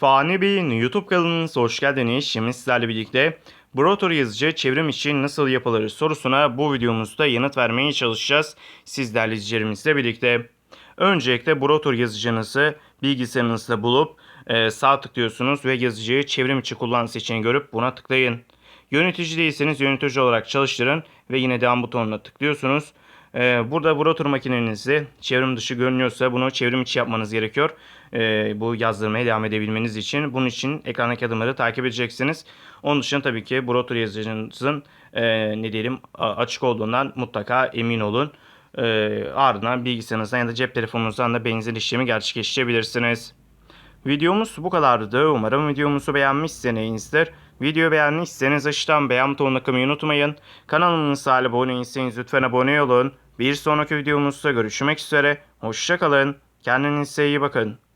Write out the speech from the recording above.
Fani Bey'in YouTube kanalınıza hoş geldiniz. Şimdi sizlerle birlikte Brotor yazıcı çevrim için nasıl yapılır sorusuna bu videomuzda yanıt vermeye çalışacağız. Sizlerle izleyicilerimizle birlikte. Öncelikle Brotor yazıcınızı bilgisayarınızda bulup e, sağ tıklıyorsunuz ve yazıcıyı çevrim içi kullan seçeneğini görüp buna tıklayın. Yönetici değilseniz yönetici olarak çalıştırın ve yine devam butonuna tıklıyorsunuz. Ee, burada Brotor makinenizi çevrim dışı görünüyorsa bunu çevrim içi yapmanız gerekiyor. Ee, bu yazdırmaya devam edebilmeniz için. Bunun için ekrandaki adımları takip edeceksiniz. Onun dışında tabii ki Brotor yazıcınızın e, ne diyelim açık olduğundan mutlaka emin olun. Ee, ardından bilgisayarınızdan ya da cep telefonunuzdan da benzer işlemi gerçekleştirebilirsiniz. Videomuz bu kadardı. Umarım videomuzu beğenmişsinizdir. Videoyu beğenmişseniz aşağıdan beğen butonuna kılmayı unutmayın. Kanalımıza abone değilseniz lütfen abone olun. Bir sonraki videomuzda görüşmek üzere. Hoşçakalın. Kendinize iyi bakın.